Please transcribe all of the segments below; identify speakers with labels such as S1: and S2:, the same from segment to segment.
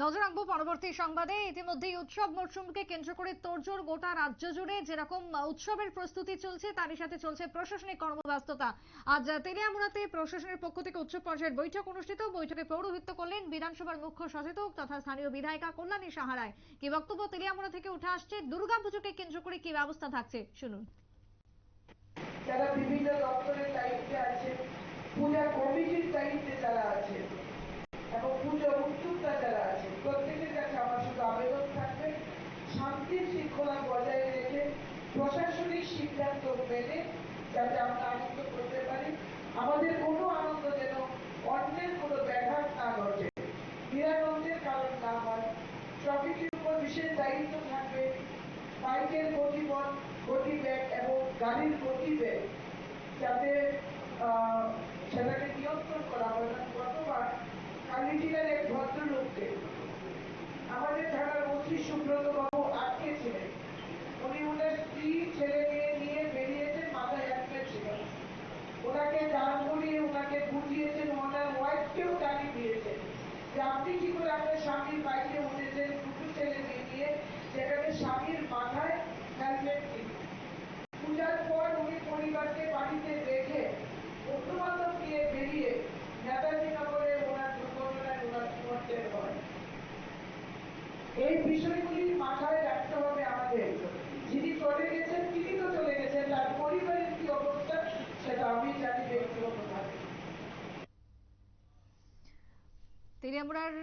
S1: নজর রাখব পরবর্তী সংবাদে। ইতিমধ্যেই উৎসব মরশুমকে কেন্দ্র করে তোড়জোড় গোটা রাজ্য জুড়ে যেরকম উৎসবের প্রস্তুতি চলছে, তারই সাথে চলছে প্রশাসনিক কর্মব্যস্ততা। আজ তেলিয়ামুড়াতে প্রশাসনের পক্ষ থেকে উচ্চ পর্যায়ের বৈঠক অনুষ্ঠিত। বৈঠকে পৌরোহিত্য করলেন বিধানসভার মুখ্য সচেতক তথা স্থানীয় বিধায়িকা কল্যাণী সাহারায়। কি বক্তব্য তেলিয়ামুড়া থেকে উঠে আসছে? দুর্গাপুজোকে কেন্দ্র করে কি ব্যবস্থা থাকছে? শুনুন।
S2: যারা বিভিন্ন দপ্তরের দায়িত্বে আছে, পূজা কমিটির দায়িত্বে যারা আছে এবং পুজো উদ্যোক্তা যারা আছে প্রত্যেকের কাছে আমার শুধু আবেদন থাকবে শান্তি শৃঙ্খলা বজায় রেখে প্রশাসনিক সিদ্ধান্ত মেনে যাতে আমরা আনন্দ করতে পারি। আমাদের কোনো আনন্দ যেন অন্যের কোনো ব্যাঘাত না ঘটে। নিরানন্দের কারণ না হয়। ট্রাফিকের উপর বিশেষ দায়িত্ব থাকবে বাইকের গতিপথ গতিবেগ এবং গাড়ির গতিবেগ যাতে সেটাকে নিয়ন্ত্রণ করা হয়। গতবার কালীটিলার এক ভদ্রলোককে এই বিষয়গুলি মাথায় রাখতে হবে আমাদের।
S1: তেলিয়ামুড়ার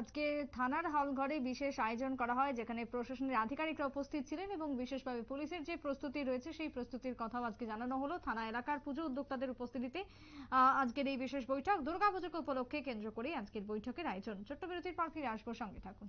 S1: আজকে থানার হলঘরে বিশেষ আয়োজন করা হয়, যেখানে প্রশাসনের আধিকারিকরা উপস্থিত ছিলেন এবং বিশেষভাবে পুলিশের যে প্রস্তুতি রয়েছে, সেই প্রস্তুতির কথাও আজকে জানানো হলো। থানা এলাকার পুজো উদ্যোক্তাদের উপস্থিতিতে আজকের এই বিশেষ বৈঠক দুর্গাপুজোকে উপলক্ষে কেন্দ্র করে আজকের বৈঠকের আয়োজন। ছোট্ট বিরতির পর ফিরে আসব, সঙ্গে থাকুন।